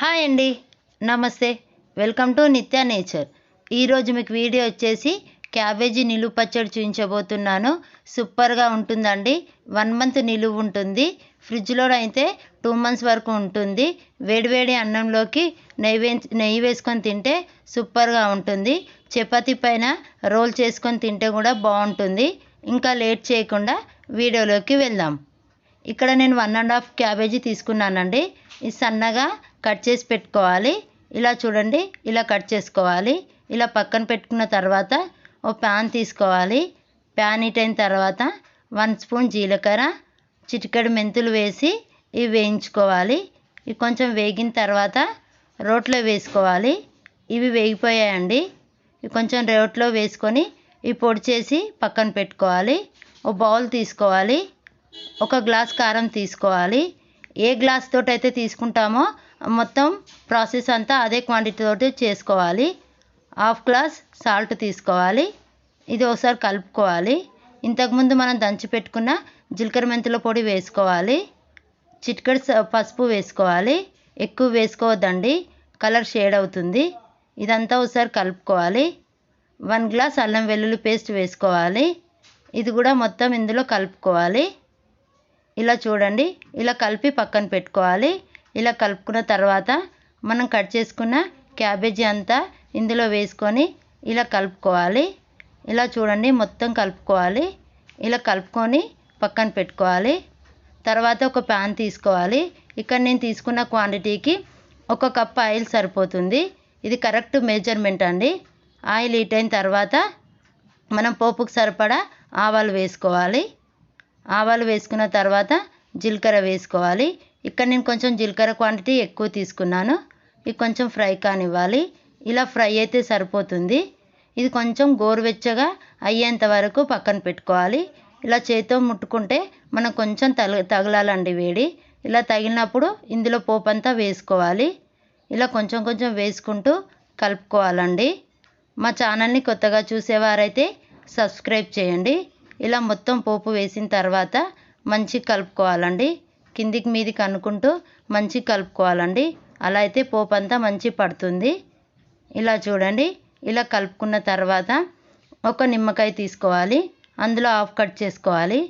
Hi అండి. నమస్తే. Welcome to Nithya nature. ఈరోజు మీకు వీడియో వచ్చేసి క్యాబేజీ నిలువ పచ్చడి చూపించబోతున్నాను. సూపర్గా ఉంటుందండి. వన్ మంత్ నిలువ ఉంటుంది. ఫ్రిడ్జ్లో అయితే టూ మంత్స్ వరకు ఉంటుంది. వేడివేడి అన్నంలోకి నెయ్యి వే నెయ్యి వేసుకొని తింటే సూపర్గా ఉంటుంది. చపాతీ పైన రోల్ చేసుకొని తింటే కూడా బాగుంటుంది. ఇంకా లేట్ చేయకుండా వీడియోలోకి వెళ్దాం. ఇక్కడ నేను వన్ అండ్ హాఫ్ క్యాబేజీ తీసుకున్నానండి. ఇది సన్నగా కట్ చేసి పెట్టుకోవాలి. ఇలా చూడండి ఇలా కట్ చేసుకోవాలి. ఇలా పక్కన పెట్టుకున్న తర్వాత ఓ ప్యాన్ తీసుకోవాలి. ప్యాన్ హీట్ అయిన తర్వాత వన్ స్పూన్ జీలకర్ర చిటికెడు మెంతులు వేసి ఇవి వేయించుకోవాలి. ఇవి కొంచెం వేగిన తర్వాత రోట్లో వేసుకోవాలి. ఇవి వేగిపోయాయండి. ఇవి కొంచెం రోట్లో వేసుకొని ఇవి పొడి చేసి పక్కన పెట్టుకోవాలి. ఓ బౌల్ తీసుకోవాలి. ఒక గ్లాస్ కారం తీసుకోవాలి. ఏ గ్లాస్ తోటైతే అయితే తీసుకుంటామో మొత్తం ప్రాసెస్ అంతా అదే క్వాంటిటీ తోటి చేసుకోవాలి. హాఫ్ గ్లాస్ సాల్ట్ తీసుకోవాలి. ఇది ఒకసారి కలుపుకోవాలి. ఇంతకుముందు మనం దంచి పెట్టుకున్న జీలకర్ర మెంతుల పొడి వేసుకోవాలి. చిటికెడు పసుపు వేసుకోవాలి. ఎక్కువ వేసుకోవద్దండి. కలర్ షేడ్ అవుతుంది. ఇదంతా ఒకసారి కలుపుకోవాలి. వన్ గ్లాస్ అల్లం వెల్లుల్లి పేస్ట్ వేసుకోవాలి. ఇది కూడా మొత్తం ఇందులో కలుపుకోవాలి. ఇలా చూడండి. ఇలా కలిపి పక్కన పెట్టుకోవాలి. ఇలా కలుపుకున్న తర్వాత మనం కట్ చేసుకున్న క్యాబేజీ అంతా ఇందులో వేసుకొని ఇలా కలుపుకోవాలి. ఇలా చూడండి మొత్తం కలుపుకోవాలి. ఇలా కలుపుకొని పక్కన పెట్టుకోవాలి. తర్వాత ఒక ప్యాన్ తీసుకోవాలి. ఇక్కడ నేను తీసుకున్న క్వాంటిటీకి ఒక కప్ ఆయిల్ సరిపోతుంది. ఇది కరెక్ట్ మెజర్మెంట్ అండి. ఆయిల్ హీట్ అయిన తర్వాత మనం పోపుకు సరిపడా ఆవాలు వేసుకోవాలి. ఆవాలు వేసుకున్న తర్వాత జీలకర్ర వేసుకోవాలి. ఇక్కడ నేను కొంచెం జీలకర్ర క్వాంటిటీ ఎక్కువ తీసుకున్నాను. ఇది కొంచెం ఫ్రై కానివ్వాలి. ఇలా ఫ్రై అయితే సరిపోతుంది. ఇది కొంచెం గోరువెచ్చగా అయ్యేంత వరకు పక్కన పెట్టుకోవాలి. ఇలా చేతితో ముట్టుకుంటే మనం కొంచెం తగ తగలాలండి వేడి. ఇలా తగిలినప్పుడు ఇందులో పోపు అంతా వేసుకోవాలి. ఇలా కొంచెం కొంచెం వేసుకుంటూ కలుపుకోవాలండి. మా ఛానల్ని కొత్తగా చూసేవారైతే సబ్స్క్రైబ్ చేయండి. ఇలా మొత్తం పోపు వేసిన తర్వాత మంచిగా కలుపుకోవాలండి. కిందికి మీదికి అనుకుంటూ మంచిగా కలుపుకోవాలండి. అలా అయితే పోపు అంతా మంచి పడుతుంది. ఇలా చూడండి. ఇలా కలుపుకున్న తర్వాత ఒక నిమ్మకాయ తీసుకోవాలి. అందులో హాఫ్ కట్ చేసుకోవాలి.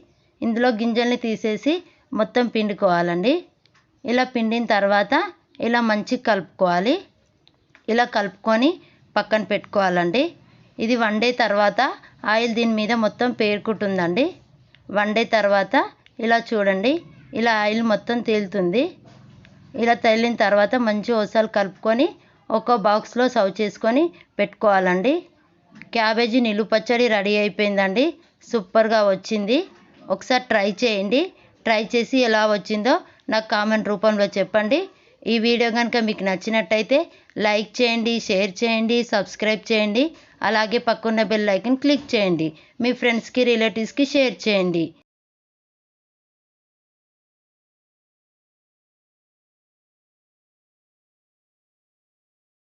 ఇందులో గింజల్ని తీసేసి మొత్తం పిండుకోవాలండి. ఇలా పిండిన తర్వాత ఇలా మంచిగా కలుపుకోవాలి. ఇలా కలుపుకొని పక్కన పెట్టుకోవాలండి. ఇది వన్ డే తర్వాత ఆయిల్ దీని మీద మొత్తం పేరుకుంటుందండి. వన్ డే తర్వాత ఇలా చూడండి. ఇలా ఆయిల్ మొత్తం తేలుతుంది. ఇలా తేలిన తర్వాత మంచి ఒకసారి కలుపుకొని ఒక బాక్స్లో సర్వ్ చేసుకొని పెట్టుకోవాలండి. క్యాబేజీ నిలువ పచ్చడి రెడీ అయిపోయిందండి. సూపర్గా వచ్చింది. ఒకసారి ట్రై చేయండి. ట్రై చేసి ఎలా వచ్చిందో నాకు కామెంట్ రూపంలో చెప్పండి. ఈ వీడియో కనుక మీకు నచ్చినట్టయితే లైక్ చేయండి షేర్ చేయండి సబ్స్క్రైబ్ చేయండి. అలాగే పక్కన్న బెల్ ఐకన్ క్లిక్ చేయండి. మీ ఫ్రెండ్స్కి రిలేటివ్స్కి షేర్ చేయండి.